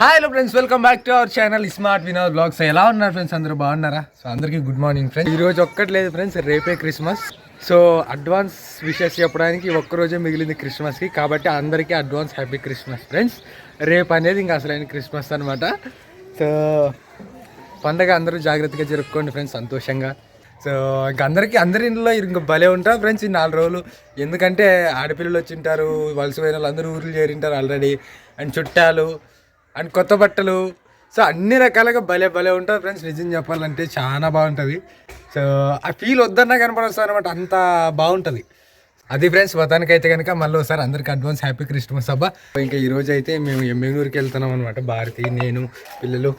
Hi hello friends welcome back to our channel smart Vinod blogs ఎలా ఉన్నారు friends అందరూ బాగున్నారా? సో అందరికీ గుడ్ మార్నింగ్ ఫ్రెండ్స్ ఈరోజు ఒక్కట్లేదు ఒక్కటి లేదు ఫ్రెండ్స్ రేపే క్రిస్మస్ సో అడ్వాన్స్ విషెస్ చెప్పడానికి ఒక్కరోజే మిగిలింది క్రిస్మస్కి కాబట్టి అందరికీ అడ్వాన్స్ హ్యాపీ క్రిస్మస్ ఫ్రెండ్స్ రేపు అనేది ఇంకా అసలైన క్రిస్మస్ అనమాట సో పండగ అందరూ జాగ్రత్తగా జరుపుకోండి ఫ్రెండ్స్ సంతోషంగా. సో ఇంక అందరికీ అందరి ఇంట్లో ఇంక భలే ఉంటారు ఫ్రెండ్స్ ఈ నాలుగు రోజులు. ఎందుకంటే ఆడపిల్లలు వచ్చి ఉంటారు వలస పోయిన వాళ్ళు అందరూ ఊర్లు చేరింటారు ఆల్రెడీ అండ్ చుట్టాలు అండ్ కొత్త బట్టలు. సో అన్ని రకాలుగా భలే భలే ఉంటుంది ఫ్రెండ్స్ నిజం చెప్పాలంటే చాలా బాగుంటుంది. సో ఆ ఫీల్ వద్దన్నా కనపడొస్తుంది అనమాట అంత బాగుంటుంది. అది ఫ్రెండ్స్ మొత్తానికి అయితే కనుక మళ్ళీ ఒకసారి అందరికి అడ్వాన్స్ హ్యాపీ క్రిస్మస్ అబ్బా. ఇంకా ఈరోజు అయితే మేము ఎమ్మెగనూరుకి వెళ్తున్నాం అనమాట భారతి నేను పిల్లలు.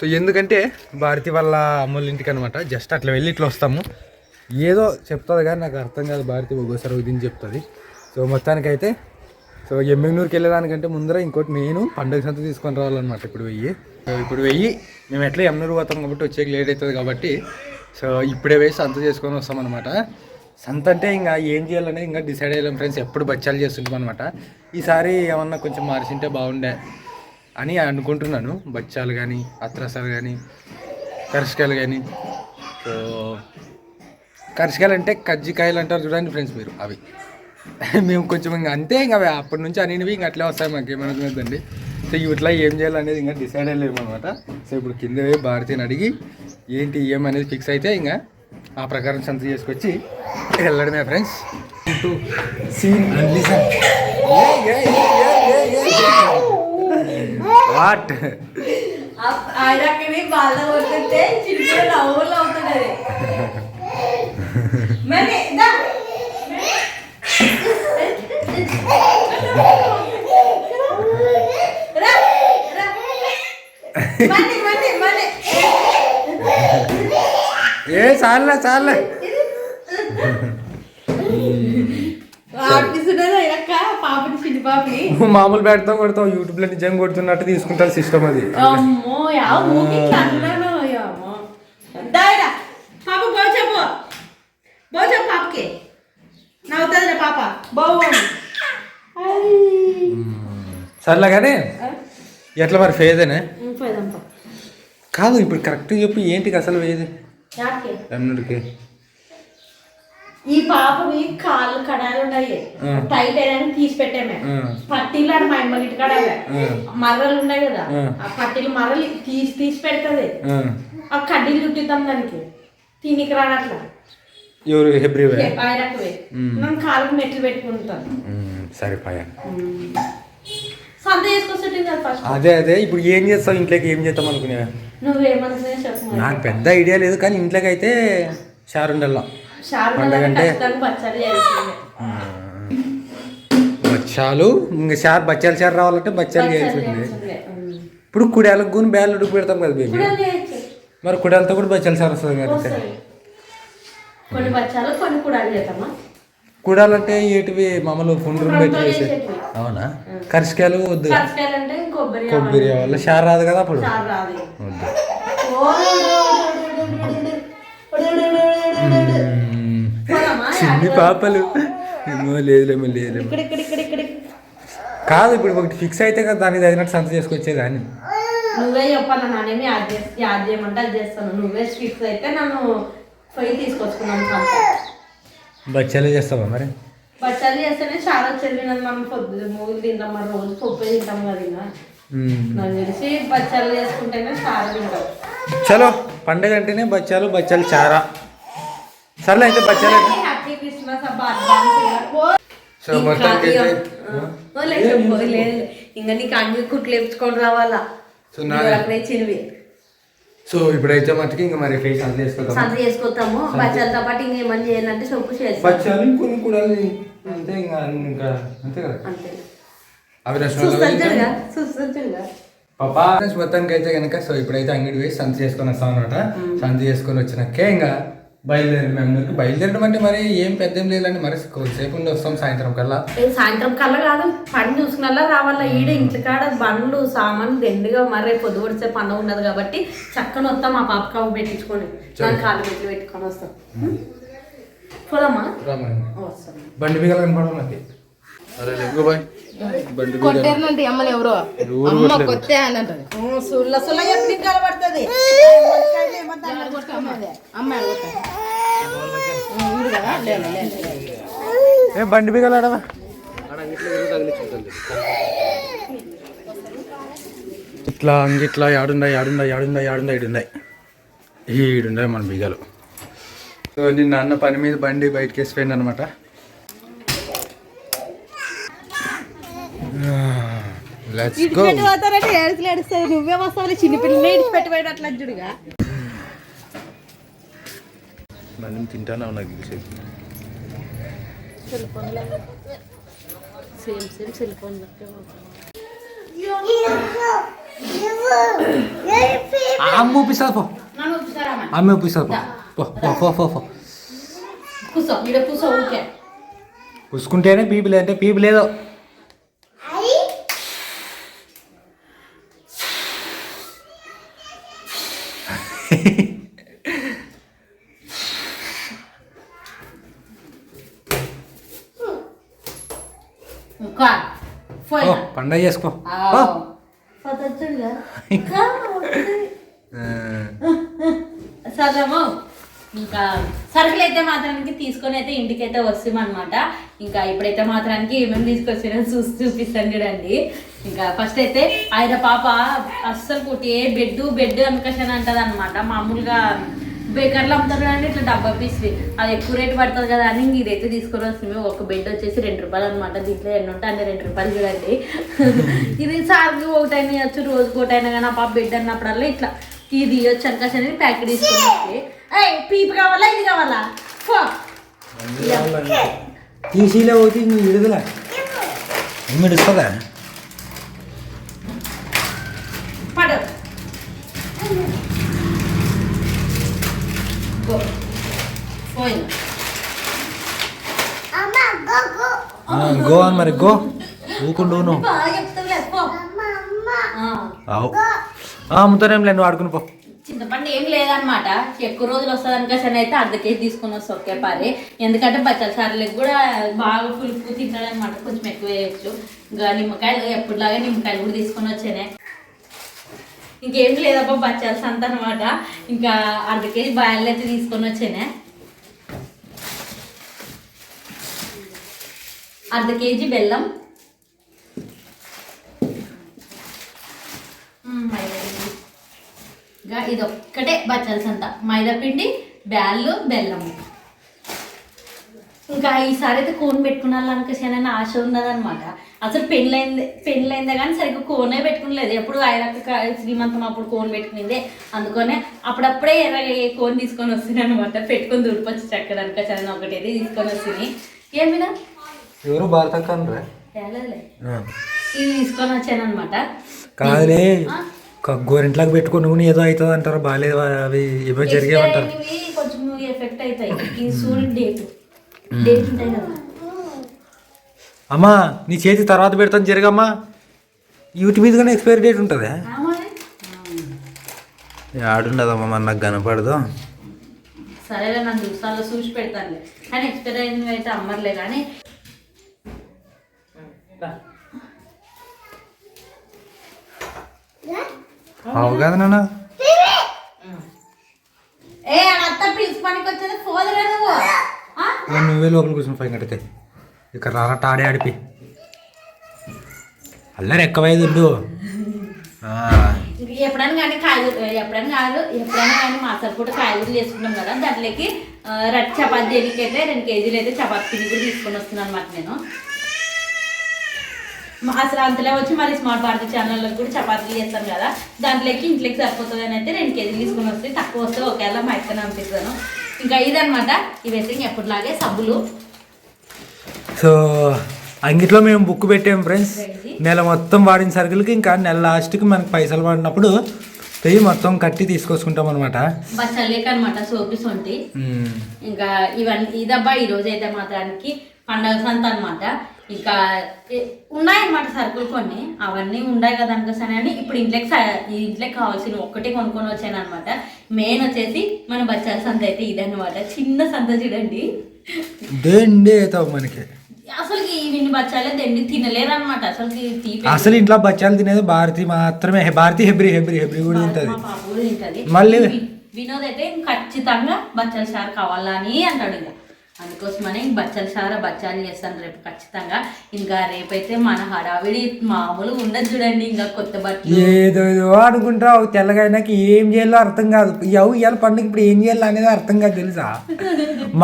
సో ఎందుకంటే భారతి వాళ్ళ అమ్మోళ్ళ ఇంటికి అనమాట జస్ట్ అట్లా వెళ్ళి ఇట్లా వస్తాము. ఏదో చెప్తుంది కానీ నాకు అర్థం కాదు. భారతి ఒక్కోసారి ఉదిని చెప్తుంది. సో మొత్తానికి అయితే సో ఎమ్మెగనూరుకి వెళ్ళేదానికంటే ముందర ఇంకోటి నేను పండుగ సంత తీసుకొని రావాలన్నమాట ఇప్పుడు వెయ్యి. సో ఇప్పుడు వెయ్యి. మేము ఎట్లా ఎమ్మెనూరు పోతాం కాబట్టి వచ్చేకి లేట్ అవుతుంది కాబట్టి సో ఇప్పుడే వేసి సంత చేసుకొని వస్తాం అనమాట సంత అంటే ఇంకా ఏం చేయాలనేది ఇంకా డిసైడ్ అయ్యాం ఫ్రెండ్స్. ఎప్పుడు బచ్చాలు చేస్తుంటాం అనమాట ఈసారి ఏమన్నా కొంచెం మార్చింటే బాగుండే అని అనుకుంటున్నాను. బచ్చాలు కానీ అత్రసాలు కానీ కరిసికాయలు కానీ. సో కరిసికాయలు అంటే కజ్జికాయలు అంటారు చూడండి ఫ్రెండ్స్ మీరు అవి. మేము కొంచెం ఇంకా అంతే ఇంకా అవి అప్పటి నుంచి అనేవి ఇంకా అట్లే వస్తాయి మాకు ఏమనుకున్నదండి. సో ఇట్లా ఏం చేయాలనేది ఇంకా డిసైడ్ అయ్యలేము అనమాట సో ఇప్పుడు కింద పోయి భారతిని అడిగి ఏంటి ఏమనేది ఫిక్స్ అయితే ఇంకా ఆ ప్రకారం సంత చేసుకొచ్చి వెళ్ళడమే ఫ్రెండ్స్ సీన్ వాట్ ఆయనకి బాధ కొడుతుంటే చిన్న నవ్వులు అవుతున్నది మరి దా. రా, రా. మళ్ళీ, మళ్ళీ, మళ్ళీ. ఏ చాలే చాలే. మామూలు పెడతాం కొడతాం యూట్యూబ్లో నిజం కొడుతున్నట్టు తీసుకుంటారు సిస్టమ్ అది. సర్లే కానీ ఎట్లా మరి ఫేదేనే కాదు ఇప్పుడు కరెక్ట్ చెప్పి ఏంటికి అసలు వేది యాకే ఎన్నుడికి ఈ పాపని కాళ్ళు కడాలు ఉన్నాయి. టైట్ అయినా తీసి పెట్టామే. పట్టీలు ఆడ మా అమ్మ ఇంటి కాడ ఆ. మర్రలు ఉన్నాయి కదా. ఆ. పట్టీలు మర్రలు తీసి తీసి పెడుతుంది. ఆ. కడ్డీలు చుట్టిద్దాం దానికి. తినికి రానట్లా. ఎవరు? హెబ్రివే ఆయనకువే మనం కాళ్ళకు మెట్లు పెట్టుకుంటాను సరిపోయా అదే అదే ఇప్పుడు ఏం చేస్తావు? ఇంట్లోకి ఏం చేద్దాం అనుకునే? నువ్వేమనుకునే చెప్పు మరి. నాకు పెద్ద ఐడియా లేదు కానీ ఇంట్లోకి అయితే షార్ ఉండల్లా శారద పండగ అంటే? ఖచ్చితంగా పచ్చడి చేయాల్సిందే. బచ్చాలు ఇంకా షార్ బచ్చాలు షార్ రావాలంటే బచ్చాలు చేయాల్సిందే. ఇప్పుడు కుడాలకు గుని బ్యాలు ఉడుకు పెడతాం కదా బేబీ? మరి కుడాలతో కూడా బచ్చాలు సార్ వస్తుంది కదా. కొన్ని బచ్చాలు కొన్ని కూడా చేద్దామా? కుడాలంటే ఏటివి మామూలు ఫుండ్రు పెట్టి చేసే. అవునా? కరిసికాయలు వద్దు. కొబ్బరి వల్ల షార్ రాదు కదా అప్పుడు? వద్దు? చిన్ని పాపలు. ఏమో లేదులేమో లేదులేమో. ఇక్కడ ఇక్కడ ఇక్కడ ఇక్కడ. కాదు ఇప్పుడు ఒకటి ఫిక్స్ అయితే కదా దానికి తగినట్టు సంత చేసుకొచ్చేదాన్ని నువ్వే చెప్పాలి నానేమి యాడ్ చేసి యాడ్ చేయమంటే అది చేస్తాను. నువ్వే స్వీట్స్ అయితే నన్ను పోయి తీసుకొచ్చుకున్నాను సంత. బచ్చాలు చేస్తావా మరి? బచ్చాలు చేస్తేనే చాలా చెల్లినది మనం పొద్దు మూగులు తింటాం మరి రోజు పప్పు తింటాం కదా. నాకు తెలిసి బచ్చాలు చేసుకుంటేనే చాలా తింటాం. చలో పండగ అంటేనే బచ్చాలు బచ్చాలు చారా. సర్లే అయితే బచ్చాలు హ్యాపీ క్రిస్మస్ సో మొత్తానికి ఇంకా నీకు అన్ని కుట్లు వేపించుకొని రావాలా? చినివి. సో ఇప్పుడైతే మటుకి ఇంకా మరి ఫేస్ అంత చేసుకుందాం సంత చేసుకొస్తాము. బచ్చాలతో పాటు ఇంకేమని చేయాలంటే సొప్పు చేస్తాం బచ్చాలు కొన్ని కూడా అంతే ఇంకా ఇంకా అంతే కదా? అంతే. అవి చూస్తుంటాడుగా పాపా మొత్తానికి అయితే కనుక సో ఇప్పుడైతే అంగడి వేసి సంత చేసుకొని వస్తాం అనమాట సంత చేసుకొని వచ్చినాకే ఇంకా బయలుదేరి మేము బయలుదేరడం అంటే మరి ఏం పెద్ద ఏం లేదండి. మరి కొద్దిసేపు ఉండి వస్తాం సాయంత్రం కల్లా. సాయంత్రం కల్లా కాదు పని చూసుకున్నల్లా రావాలా? ఈడ ఇంటి కాడ బండ్లు సామాన్లు దండిగా మరి పొద్దు పొడిచే పండుగ ఉన్నది కాబట్టి చక్కని వస్తాం మా పాప కావు పెట్టించుకొని. కాళ్ళు పెట్టి పెట్టుకొని వస్తాం. పోదామా? బండి బిగాలు కనపడడం నాకు అరే బాయ్. బండి కొట్టారనంటే అమ్మని ఎవరో? అమ్మ అని అంటది. సుల్ల సుల్ల ఎప్పుడు కలబడుతుంది. ఏ బండి బిగలాడవా ఇట్లా అంగిట్లా యాడుందా యాడుందా యాడుందా యాడుందా ఈడుందాయి ఈడుందాయి మన బిగలు. సో నిన్న అన్న పని మీద బండి బయటకి వేసిపోయింది అనమాట లెట్స్ గో ఇడిచిపెట్టి పోతారంటే ఏడుస్తుంది. నువ్వే వస్తావు చిన్నపిల్లనే ఇడిచిపెట్టి పోయినట్లు అజ్జుడుగా మనం తింటానే నాకు తెలిసేది సేమ్ సేమ్ సెల్ ఫోన్ అమ్మ పో. చూసారా అమ్మ? ఊపిస్తుంది పో. పో పో పో పుసుకుంటేనే పీపి లేదంటే పీపి లేదు. పండగ చేసుకో. సరేమో ఇంకా సరుకులు అయితే మాత్రానికి తీసుకొని అయితే ఇంటికి అయితే వస్తామన్నమాట. ఇంకా ఇప్పుడైతే మాత్రానికి ఏమేమి తీసుకొచ్చినా చూసి చూపిస్తాను చూడండి. ఇంకా ఫస్ట్ అయితే ఆయన పాప అస్సలు కుట్టి ఏ బెడ్ బెడ్ అనుకషన్ అంటది అనమాట మామూలుగా బేకర్లు అమ్ముతారు కానీ ఇట్లా డబ్బా పీస్వి అది ఎక్కువ రేట్ పడుతుంది కదా అని ఇదైతే తీసుకొని వస్తుంది ఒక బెడ్ వచ్చేసి రెండు రూపాయలు అనమాట దీంట్లో ఎన్ని ఉంటాయి అన్ని రెండు రూపాయలు చూడండి. ఇది సార్లు ఒకటైనా ఇవ్వచ్చు రోజుకి ఒకటైనా కానీ. ఆ పాప బెడ్ అన్నప్పుడల్లా ఇట్లా ఇది ఇవ్వచ్చు అనుకషన్ అని ప్యాకెట్ తీసుకొని పీపు కావాలా ఇది కావాలా? తీసిలే పోతే నువ్వు విడుదల పడు గో పోయింది గో. అని మరి గో. ఊకుండు నువ్వు బాగా చెప్తావులే పో. ఆ. అవు అమ్ముతానేం లేదు నువ్వు ఆడుకుని పో. చింతపండు ఏం లేదనమాట ఎక్కువ రోజులు వస్తుంది అనుకోసం అయితే అర్ధ కేజీ తీసుకొని వస్తా ఒకే పారి. ఎందుకంటే బచ్చల సార్లకు కూడా బాగా పులుపు తింటాడు అనమాట కొంచెం ఎక్కువ వేయచ్చు. ఇంకా నిమ్మకాయలు ఎప్పుడులాగా నిమ్మకాయలు కూడా తీసుకొని వచ్చానే. ఇంకేం లేదబ్బా బచ్చాల సంత అనమాట ఇంకా అర్ధ కేజీ బాయలు అయితే తీసుకొని వచ్చానే. అర్ధ కేజీ బెల్లం. ఇంకా ఇది ఒక్కటే బచ్చాల సంత. మైదా పిండి బ్యాళ్ళు బెల్లము. ఇంకా ఈసారి అయితే కోన్ పెట్టుకున్నాను ఆశ ఉన్నదన్నమాట. అసలు పెళ్ళైంది పెళ్ళైందే కానీ సరిగ్గా కోనే పెట్టుకునలేదు. ఎప్పుడు ఆయన శ్రీమంతం అప్పుడు కోన్ పెట్టుకునిందే. అందుకనే అప్పుడప్పుడే ఎర్ర కోన్ తీసుకొని వస్తుంది అనమాట పెట్టుకొని దుడిపొచ్చి చక్కగా అనుకోసాను ఒకటైతే తీసుకొని వస్తుంది ఏమినా ఎవరు తేలేదులే. ఇది తీసుకొని వచ్చాను అనమాట కాదులే గోరింట్లోకి పెట్టుకుని ఏదో అవుతుంది అంటారు? బాగాలేదు అవి ఏవో జరిగేవంటారు. కొంచెం ఎఫెక్ట్ అవుతాయి. ఈ సూర్యుడు డేట్ డేట్ ఉంటాయి కదా అమ్మా నీ చేతి తర్వాత పెడతాను జరగమ్మా. వీటి మీద కానీ ఎక్స్పైరీ డేట్ ఉంటుందా? ఆడుండదమ్మా మరి నాకు కనపడదు. సరేలే నన్ను చూసాలో చూసి పెడతానులే. కానీ ఎక్స్పైర్ అయినవి అయితే అమ్మర్లే కానీ అవు కదా నాన్న. ఏ అత్త పిలుచుకోనికి వచ్చేది పోదురా నువ్వు? ఇక నువ్వే లోపల కూర్చొని ఫైన్ కడితే. ఇక్కడ రారా టాడే ఆడిపి. అల్లరి ఎక్కువైంది ఉండు. ఎప్పుడైనా కానీ కాయగూర ఎప్పుడైనా కాదు ఎప్పుడైనా కానీ మాసాల కూడా కాయగూరలు చేసుకున్నాం కదా దాంట్లోకి రెడ్ చపాతీ చేయడానికి అయితే రెండు కేజీలు అయితే చపాతి పిండి కూడా తీసుకొని వస్తున్నాను అనమాట నేను. అసలు అంతలో వచ్చి మరి స్మార్ట్ భారతి ఛానల్లో కూడా చపాతీలు చేస్తాం కదా దాంట్లోకి ఇంట్లోకి సరిపోతుంది అని అయితే రెండు కేజీలు తీసుకొని వస్తే తక్కువ వస్తే ఒకేలా మా ఇక్కన అనిపిస్తాను ఇంకా ఇదనమాట ఇవైతే ఎప్పటిలాగే సబ్బులు. సో అంగిట్లో మేము బుక్ పెట్టాము ఫ్రెండ్స్. నెల మొత్తం వాడిన సరుకులకి ఇంకా నెల లాస్ట్కి మనకి పైసలు పడినప్పుడు పెయ్యి మొత్తం కట్టి తీసుకొచ్చుకుంటాం అనమాట బచ్చలేక అనమాట సోపి సొంటి. ఇంకా ఇవన్నీ ఇదబ్బా ఈ రోజు అయితే మాత్రానికి పండగ సంత అనమాట ఇంకా ఉన్నాయన్నమాట సరుకులు కొన్ని. అవన్నీ ఉన్నాయి కదా అనుకోసాను అని ఇప్పుడు ఇంట్లోకి ఇంట్లోకి కావాల్సిన ఒక్కటే కొనుక్కొని వచ్చాను అనమాట మెయిన్ వచ్చేసి మన బచ్చాల సంత అయితే ఇదన్నమాట. చిన్న సంత చూడండి. మనకి. అసలు వీడిని బచ్చాలే తిండి తినలేరు అనమాట అసలు అసలు ఇంట్లో బచ్చాలు తినేది భారతి మాత్రమే. భారతి హెబ్రి హెబ్రి హెబ్రి కూడా తింటది తింటది. మళ్ళీ- వినోద్ అయితే ఖచ్చితంగా బచ్చల సారు కావాలని అంటాడు ఇక. అందుకోసమని బచ్చల సార బచ్చాలు చేస్తాను రేపు ఖచ్చితంగా. ఇంకా రేపైతే మన హడావిడి మామూలు ఉండదు చూడండి ఇంకా కొత్త బట్టలు. ఏదో ఏదో అనుకుంటావు తెల్లగైనాక ఏం చేయాలో అర్థం కాదు. ఎవు ఇవాళ పండుగ ఇప్పుడు ఏం చేయాలో అనేది అర్థం కాదు తెలుసా?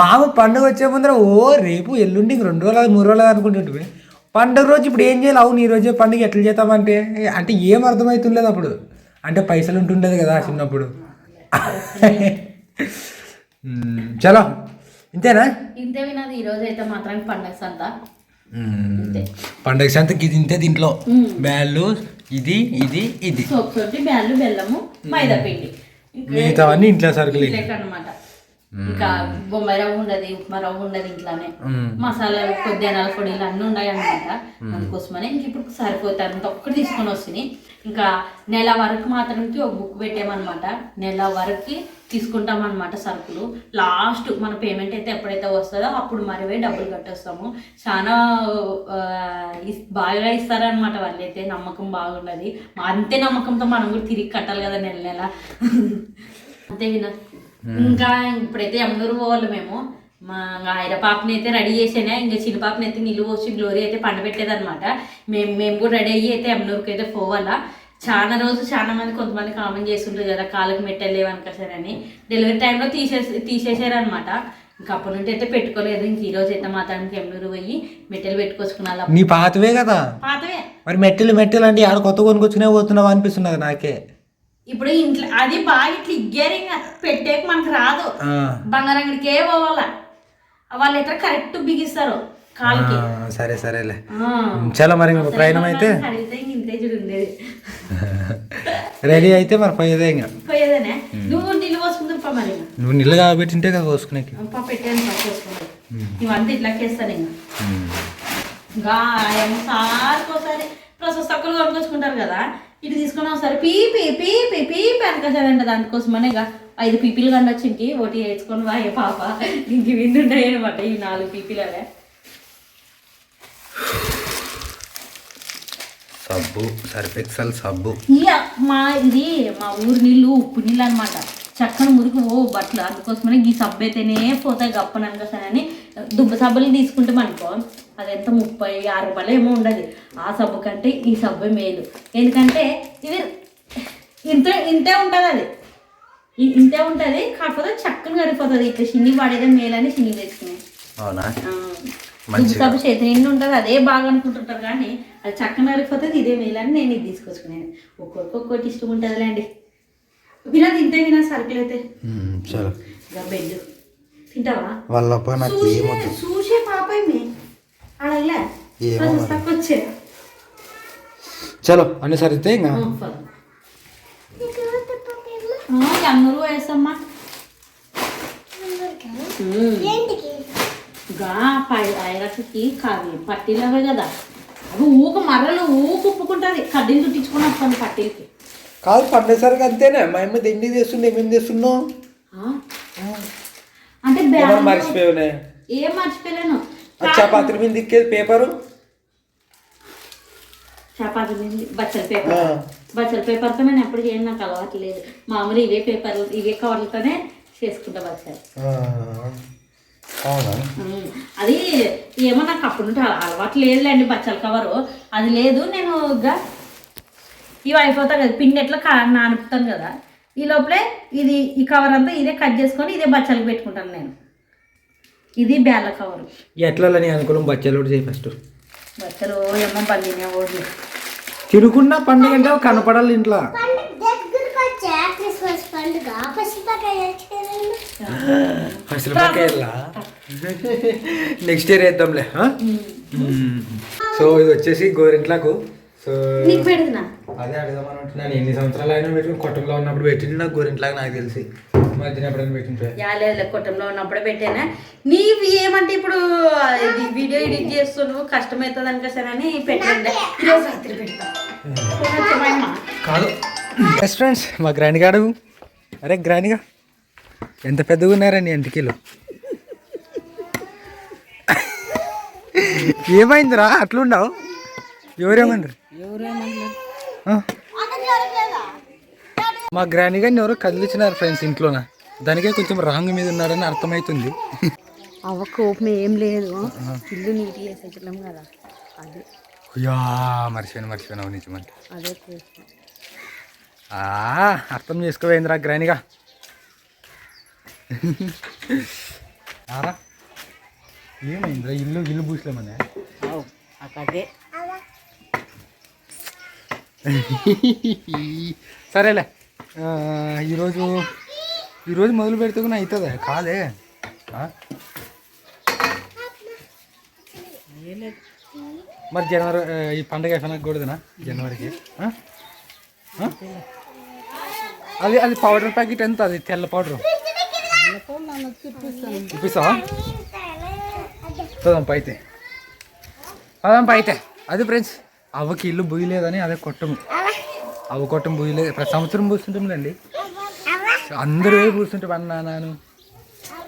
మాకు పండుగ వచ్చే ముందర ఓ రేపు ఎల్లుండి ఇంక రెండు రోజులు మూడు రోజులు అనుకుంటుంటే పండుగ రోజు ఇప్పుడు ఏం చేయాలి? అవును ఈ రోజే పండుగ ఎట్లా చేద్దామంటే అంటే ఏం అర్థమవుతుండలేదు అప్పుడు. అంటే పైసలు ఉంటుండేది కదా చిన్నప్పుడు. మ్మ్. చలో. ఇంతేనా? ఇంతే వినది ఈ రోజు అయితే మాత్రం పండగ సంత. పండగ సంతకి ఇది ఇంతే దీంట్లో. బ్యాళ్ళు ఇది ఇది ఇది. సోప్ తోటి బ్యాళ్ళు బెల్లము మైదా పిండి. మిగతావన్నీ ఇంట్లో సరుకులు. అనమాట ఇంకా బొంబాయి రవ్వ ఉండదు ఉప్మా రవ్వ ఉండదు ఇంట్లోనే. మ్మ్. మసాలాలు కొద్దినాల పొడిలు అన్నీ ఉన్నాయి అనమాట అందుకోసమని ఇంక ఇప్పుడు సరిపోతాను అంత ఒక్కటి తీసుకొని వస్తుంది ఇంకా నెల వరకు మాత్రంకి ఒక బుక్ పెట్టామన్నమాట నెల వరకు తీసుకుంటాం అనమాట సరుకులు. లాస్ట్ మన పేమెంట్ అయితే ఎప్పుడైతే వస్తుందో అప్పుడు మరి పోయి డబ్బులు కట్టేస్తాము. చాలా బాగా ఇస్తారనమాట వాళ్ళైతే నమ్మకం బాగున్నది అంతే నమ్మకంతో మనం కూడా తిరిగి కట్టాలి కదా నెల నెల. అంతే వినా ఇంకా ఇప్పుడైతే ఎమ్మూరు పోవాలి మేము. మా ఆయన పాపని అయితే రెడీ చేసానే. ఇంకా చిన్న పాపని అయితే నిలువ వచ్చి గ్లోరీ అయితే పండబెట్టేది అనమాట మేము మేము కూడా రెడీ అయ్యి అయితే ఎమ్మూరుకి అయితే పోవాలా. చాలా రోజు చాలా మంది కొంతమంది కామెంట్ చేస్తుంటారు కదా కాళ్ళకి మెట్టలేవు అనుకోసారని డెలివరీ టైంలో తీసేసి తీసేసారనమాట ఇంకా అప్పటి నుండి అయితే పెట్టుకోలేదు. ఇంక ఈ రోజు అయితే మాత్రానికి ఎమ్మూరు పోయి మెట్టెలు పెట్టుకొచ్చుకున్నా నీ పాతవే కదా? పాతవే. మరి మెట్టెలు మెట్టెలు అంటే ఆడ కొత్త కొనుక్కొచ్చుకునే పోతున్నావు అనిపిస్తున్నది నాకే. ఇప్పుడు ఇంట్లో అది బాగా ఇట్లా ఇగ్గారు ఇంకా. పెట్టేక మనకు రాదు. బంగారం అంగడికే పోవాలా. వాళ్ళు ఎట్లా కరెక్ట్ బిగిస్తారు ఆ, సరే సరేలే. చలో మరి ప్రయాణం అయితే? చూడు ఉండేది. రెడీ అయితే మరి పోయేదే ఇంకా. పోయేదేనే? నువ్వు నీళ్ళు పోసుకుంటావు పా మరి. నువ్వు నిల్లు కాబట్టింటే కదా కోసుకునేకి పా పెట్టాను పా పోసుకుంటావు ఇవంతా ఇట్లా చేస్తాను ఇంకా. ఇంకా సార్కోసారి ప్రాసెస్ తక్కువ కొనుక్కొచ్చుకుంటారు కదా ఇటు తీసుకొని ఒకసారి పీపీ పీపీ పీపీ అనుకోసారంట దానికోసమనే ఇక ఐదు పీపీలు కండొచ్చి ఇంటి ఒకటి వేసుకొని వా ఏ పాప. ఇంక విందు ఉంటాయి అనమాట ఈ నాలుగు పీపీలు అవే సబ్బు సర్ఫెక్సల్ సబ్బు. మా ఇది మా ఊరి నీళ్ళు ఉప్పు నీళ్ళు అనమాట చక్కని మురికి ఓ బట్టలు అందుకోసమని ఈ సబ్బు అయితేనే పోతాయి గప్పని అనుకోసానని దుబ్బ సబ్బులు తీసుకుంటాం అనుకో. అది ఎంత ముప్పై ఆరు రూపాయలు ఏమో ఉండదు. ఆ సబ్బు కంటే ఈ సబ్బు మేలు. ఎందుకంటే ఇది ఇంత ఇంతే ఉంటుంది అది. ఇంతే ఉంటుంది కాకపోతే చక్కని కరిగిపోతుంది. ఇట్లా చిన్ని వాడేదే మేలని చిన్ని తెచ్చుకునే అవునా? సబ్బు చేతి నిండి ఉంటుంది అదే బాగా అనుకుంటుంటారు కానీ అది చక్కన అరిగిపోతుంది ఇదే మేలని నేను ఇది తీసుకొచ్చుకున్నాను ఒక్కొక్కటి ఒక్కొక్కటి ఇష్టం ఉంటుందిలేండి. వినా తింటే వినా సరుకులు అయితే? బెడ్ తింటావా? నాకు చూసే పాపమే. అడగలే వచ్చే చలో అన్ని సరితే ఇంకా? వేసమ్మా గా పై ఐరస్కి కావి పట్టీలు అవే కదా. అవి ఊక మర్రలు ఊక ఉప్పుకుంటుంది. కడ్డీలు చుట్టించుకొని వస్తుంది పట్టీలకి. కాదు పండేసరికి అంతేనే. మా అమ్మ తిండి చేస్తుండే ఏమేమి చేస్తున్నావు? అంటే బ్యాగ్ మర్చిపోయావునే? ఏం మర్చిపోలేను. ఆ చపాతీల మీద దిక్కేది పేపరు? చపాతీ మీద బచ్చల. పేపర్. బచ్చల పేపర్తో నేను ఎప్పుడు చేయను నాకు అలవాటు లేదు. మామూలు ఇవే పేపర్ ఇవే కవర్లతోనే చేసుకుంటా బచ్చలు. అది ఏమో నాకు అప్పుడు అలవాటు లేదులేండి బచ్చల కవరు అది లేదు నేను ఇవి అయిపోతాయి కదా పిండి ఎట్లా కా- నానుపుతాను కదా. ఈ లోపలే ఇది ఈ కవర్ అంతా ఇదే కట్ చేసుకొని ఇదే బచ్చలకు పెట్టుకుంటాను నేను. ఇది బేళ్ళ కవరు ఎట్లా నీ అనుకున్నాం బచ్చాలు కూడా చేయి ఫస్ట్ బచ్చలు ఏమో పల్లినే ఓడి పండుగ అంటే కనపడాలి ఇంట్లో. క్రిస్మస్ పండుగ పసిపాకాయ నెక్స్ట్ ఇయర్ వేద్దాంలే? సో ఇది వచ్చేసి గోరింట్లకు. సో అదే అడుగుదామని అంటున్నాను ఎన్ని సంవత్సరాలు అయినా పెట్టుకుని కొట్టంలో ఉన్నప్పుడు పెట్టింది నాకు గోరింట్లాగా నాకు తెలిసి. మధ్యన ఎప్పుడైనా కొట్టంలో ఉన్నప్పుడే పెట్టానా? నీవి ఏమంటే ఇప్పుడు ఇది వీడియో ఎడిట్ చేస్తున్నావు కష్టమవుతుంది అనుకోసానని పెట్టండి. ఈరోజు రాత్రి పెడతా. కాదు. బెస్ట్ ఫ్రెండ్స్ మా గ్రాండ్ గాడు. అరే గ్రాండ్గా ఎంత పెద్దగా ఉన్నారా నీ ఇంటికిలో ఏమైందిరా? అట్లుండవు ఎవరేమన్నారు? మా గ్రాని గారిని ఎవరో కదిలించినారు ఫ్రెండ్స్ ఇంట్లోన. దానికే కొంచెం రాంగ్ మీద ఉన్నాడని అర్థమవుతుంది అవ్వ కోపం ఏం లేదు. ఇల్లు నీట్ చేసేటం కదా. అదే. మర్చిపోయాను మర్చిపోయాను నిజమంటే అదే అర్థం చేసుకోవేంద్రా గ్రానిగా ఏమైందిరా? ఇల్లు ఇల్లు పూసలేమనే? సరేలే. ఈరోజు ఈరోజు మొదలు పెడితే కూడా అవుతుందా కాదే? మరి జనవరి ఈ పండగ అయిపోయినాకూడదునా జనవరికి. ఆ? ఆ? అది అది పౌడర్ ప్యాకెట్ ఎంత అది? తెల్ల పౌడర్ ఇప్పిస్తావా? చదవం పైతే చదవం పైతే అది ఫ్రెండ్స్ అవ్వకి ఇల్లు బుయ్యలేదని అదే కొట్టము అవ్వ కొట్టం బుయ్యలేదు ప్రతి సంవత్సరం పూస్తుంటుందండి అందరూ పూస్తుంటే అన్నా నాను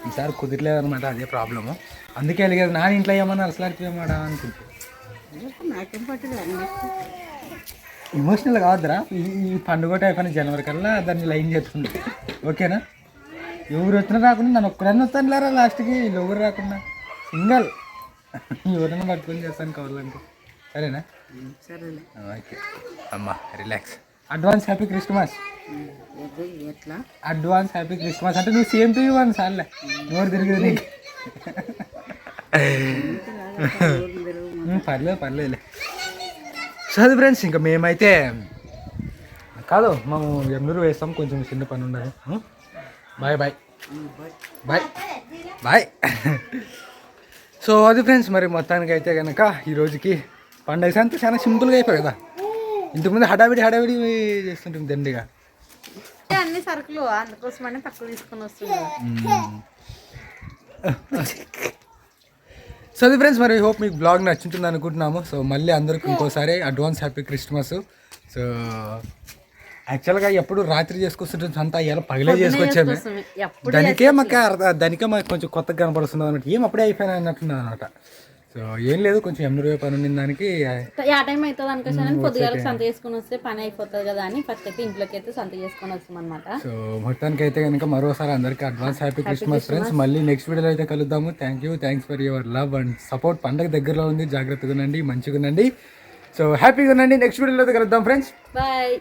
ఈసారి కుదిరలేదనమాట అదే ప్రాబ్లము. అందుకే వెళ్ళి నాన్న ఇంట్లో ఏమన్నా అసలు ఏమన్నా అనుకుంటా. ఎమోషనల్ కావద్దురా ఈ పండుగ అయిపోయిన జనవరి కల్లా దాన్ని లైన్ చేస్తుంది. ఓకేనా? ఎవరు వచ్చినా రాకుండా నన్ను ఒక్కడన్నా వస్తాను లేరా లాస్ట్కి? వీళ్ళు ఎవరు రాకుండా. సింగల్. ఎవరైనా పట్టుకొని చేస్తాను కావాలంటే సరేనా? సరేలే. ఓకే. అమ్మా రిలాక్స్. అడ్వాన్స్ హ్యాపీ క్రిస్మస్ ఎట్లా? అడ్వాన్స్ హ్యాపీ క్రిస్మస్ అంటే నువ్వు సేమ్ టు యూ అని సార్లే. నోరు తిరిగి నీకు పర్లేదు పర్లేదులే. సరే ఫ్రెండ్స్ ఇంకా మేమైతే కాదు మేము ఎన్నూరు వేస్తాం కొంచెం చిన్న పని ఉన్నది bye bye. Bye. Bye. So అది ఫ్రెండ్స్ మరి మొత్తానికి అయితే కనుక ఈ రోజుకి పండగ అంతా చాలా సింపుల్గా అయిపోయి కదా. ఇంతకుముందు హడావిడి హడావిడి చేస్తుంటాం దండిగా. అన్ని సరుకులు అందుకోసమని తక్కువ తీసుకొని వస్తుంది సో అది ఫ్రెండ్స్ మరి హోప్ మీకు బ్లాగ్ నచ్చుంటుంది అనుకుంటున్నాము. సో మళ్ళీ అందరికి ఇంకోసారి అడ్వాన్స్ హ్యాపీ క్రిస్మస్ సో యాక్చువల్గా ఎప్పుడు రాత్రి చేసుకొస్తుంటుంది అంతా ఇవాళ పగలే చేసుకొచ్చాము. దానికే మాకు అర్థ- దానికే మాకు కొంచెం కొత్తగా కనపడుతుంది అన్నట్టు. ఏం అప్పుడే అయిపోయినా అన్నట్టున్నది అనమాట. సో ఏం లేదు కొంచెం ఎనిమిది రూపాయలు పని ఉన్న దానికి ఆ టైం అవుతుంది అనుకోసాను. పొద్దుగాలకు సంత చేసుకొని వస్తే పని అయిపోతుంది కదా అని ఫస్ట్ అయితే ఇంట్లోకి అయితే సంత చేసుకొని వస్తాం అనమాట సో మొత్తానికి అయితే కనుక మరోసారి అందరికీ అడ్వాన్స్ హ్యాపీ క్రిస్మస్ ఫ్రెండ్స్ మళ్ళీ నెక్స్ట్ వీడియోలో అయితే కలుద్దాము. Thank you thanks for your love and support పండగ దగ్గరలో ఉంది. జాగ్రత్తగా ఉండండి. మంచిగా ఉండండి. సో హ్యాపీగా ఉండండి. నెక్స్ట్ వీడియోలో అయితే కలుద్దాం ఫ్రెండ్స్ బాయ్